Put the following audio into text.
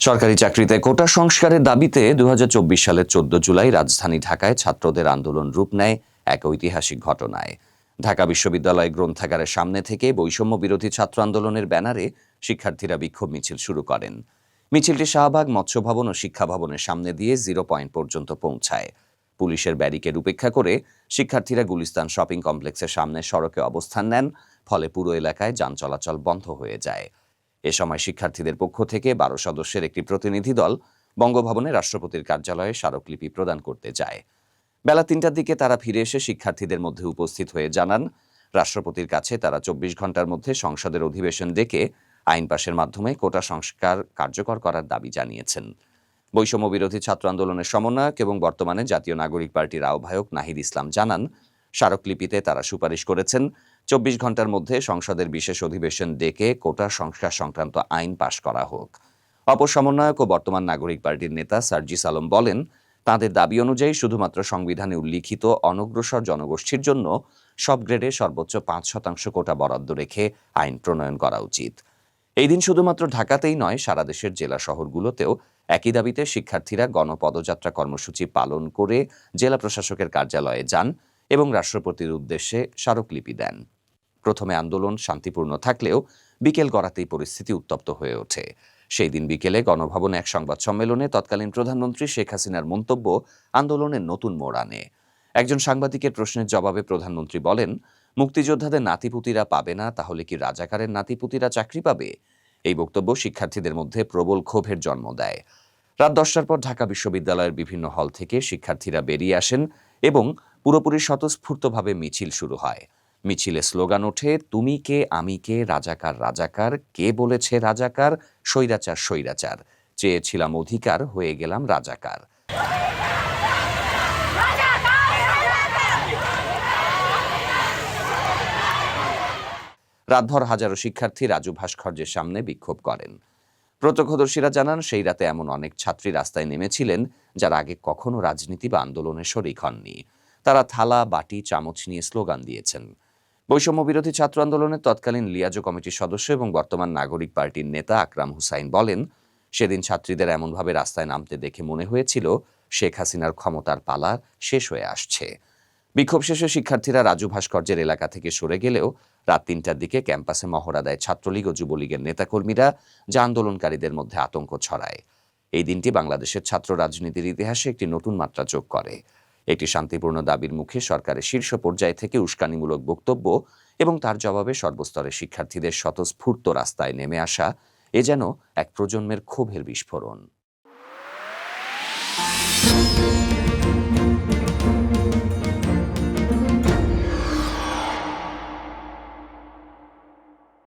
সরকারি চাকরিতে কোটা সংস্কারের দাবিতে দু হাজার চব্বিশ সালের চোদ্দ জুলাই রাজধানী ঢাকায় ছাত্রদের আন্দোলন রূপ নেয় এক ঐতিহাসিক ঘটনায়। ঢাকা বিশ্ববিদ্যালয় গ্রন্থাগারের সামনে থেকে বৈষম্য বিরোধী ছাত্র আন্দোলনের ব্যানারে শিক্ষার্থীরা বিক্ষোভ মিছিল শুরু করেন। মিছিলটি শাহবাগ মৎস্য ভবন ও শিক্ষা ভবনের সামনে দিয়ে জিরো পয়েন্ট পর্যন্ত পৌঁছায়। পুলিশের ব্যারিকেড উপেক্ষা করে শিক্ষার্থীরা গুলিস্তান শপিং কমপ্লেক্সের সামনে সড়কে অবস্থান নেন, ফলে পুরো এলাকায় যান চলাচল বন্ধ হয়ে যায়। এ সময় শিক্ষার্থীদের পক্ষ থেকে বারো সদস্যের একটি প্রতিনিধি দল বঙ্গভবনে রাষ্ট্রপতির কার্যালয়ে স্মারকলিপি প্রদান করতে যায় বেলা তিনটার দিকে তারা ফিরে এসে শিক্ষার্থীদের মধ্যে উপস্থিত হয়ে জানান, রাষ্ট্রপতির কাছে তারা চব্বিশ ঘণ্টার মধ্যে সংসদের অধিবেশন ডেকে আইন পাশের মাধ্যমে কোটা সংস্কার কার্যকর করার দাবি জানিয়েছেন। বৈষম্য বিরোধী ছাত্র আন্দোলনের সমন্বয়ক এবং বর্তমানে জাতীয় নাগরিক পার্টির আহ্বায়ক নাহিদ ইসলাম জানান, স্মারকলিপিতে তারা সুপারিশ করেছেন চব্বিশ ঘণ্টার মধ্যে সংসদের বিশেষ অধিবেশন ডেকে কোটা সংস্কার সংক্রান্ত আইন পাশ করা হোক। অপর সমন্বয়ক ও বর্তমান নাগরিক পার্টির নেতা সার্জিস আলম বলেন, তাদের দাবি অনুযায়ী শুধুমাত্র সংবিধানে উল্লিখিত অনগ্রসর জনগোষ্ঠীর জন্য সব গ্রেডে সর্বোচ্চ পাঁচ শতাংশ কোটা বরাদ্দ রেখে আইন প্রণয়ন করা উচিত। এই দিন শুধুমাত্র ঢাকাতেই নয়, সারা দেশের জেলা শহরগুলোতেও একই দাবিতে শিক্ষার্থীরা গণপদযাত্রা কর্মসূচি পালন করে জেলা প্রশাসকের কার্যালয়ে যান। এবং রাষ্ট্রপতির উদ্দেশ্যে স্মারকলিপি দেন। প্রথমে আন্দোলন শান্তিপূর্ণ থাকলেও বিকেল গড়াতেই পরিস্থিতি উত্তপ্ত হয়ে ওঠে। সেই দিন বিকেলে গণভবনে এক সংবাদ সম্মেলনে তৎকালীন প্রধানমন্ত্রী শেখ হাসিনার মন্তব্য আন্দোলনের নতুন মোড় আনে। একজন সাংবাদিকের প্রশ্নের জবাবে প্রধানমন্ত্রী বলেন, মুক্তিযোদ্ধাদের নাতিপুতিরা পাবে না, তাহলে কি রাজাকারের নাতিপুতিরা চাকরি পাবে? এই বক্তব্য শিক্ষার্থীদের মধ্যে প্রবল ক্ষোভের জন্ম দেয়। রাত দশটার পর ঢাকা বিশ্ববিদ্যালয়ের বিভিন্ন হল থেকে শিক্ষার্থীরা বেরিয়ে আসেন এবং পুরোপুরি স্বতঃস্ফূর্তভাবে মিছিল শুরু হয়। মিছিলে স্লোগান ওঠে, তুমি কে, আমি কে, রাজাকার রাজাকার, কে বলেছে রাজাকার, স্বৈরাচার স্বৈরাচার। চেয়েছিলাম অধিকার, হয়ে গেলাম রাজাকার। রাতভর হাজারো শিক্ষার্থী রাজু ভাস্কর্যের সামনে বিক্ষোভ করেন। প্রত্যক্ষদর্শীরা জানান, সেই রাতে এমন অনেক ছাত্রী রাস্তায় নেমেছিলেন, যারা আগে কখনো রাজনীতি বা আন্দোলনে শরিক হননি। তারা থালা, বাটি, চামচ নিয়ে স্লোগান দিয়েছেন। বৈষম্য বিরোধী ছাত্র আন্দোলনের তৎকালীন লিয়াজো কমিটির সদস্য এবং বর্তমান নাগরিক পার্টির নেতা আকরাম হুসাইন বলেন, সেদিন ছাত্রীদের এমনভাবে রাস্তায় নামতে দেখে মনে হয়েছিল, শেখ হাসিনার ক্ষমতার পালা শেষ হয়ে আসছে। বিক্ষোভ শেষে শিক্ষার্থীরা রাজু ভাস্কর্যের এলাকা থেকে সরে গেলেও রাত তিনটার দিকে ক্যাম্পাসে মহড়া দেয় ছাত্রলীগ ও যুবলীগের নেতাকর্মীরা, যা আন্দোলনকারীদের মধ্যে আতঙ্ক ছড়ায়। এই দিনটি বাংলাদেশের ছাত্র রাজনীতির ইতিহাসে একটি নতুন মাত্রা যোগ করে। একটি শান্তিপূর্ণ দাবির মুখে সরকারের শীর্ষ পর্যায় থেকে উস্কানিমূলক বক্তব্য এবং তার জবাবে সর্বস্তরের শিক্ষার্থীদের স্বতঃস্ফূর্ত রাস্তায় নেমে আসা, এ যেন এক প্রজন্মের ক্ষোভের বিস্ফোরণ।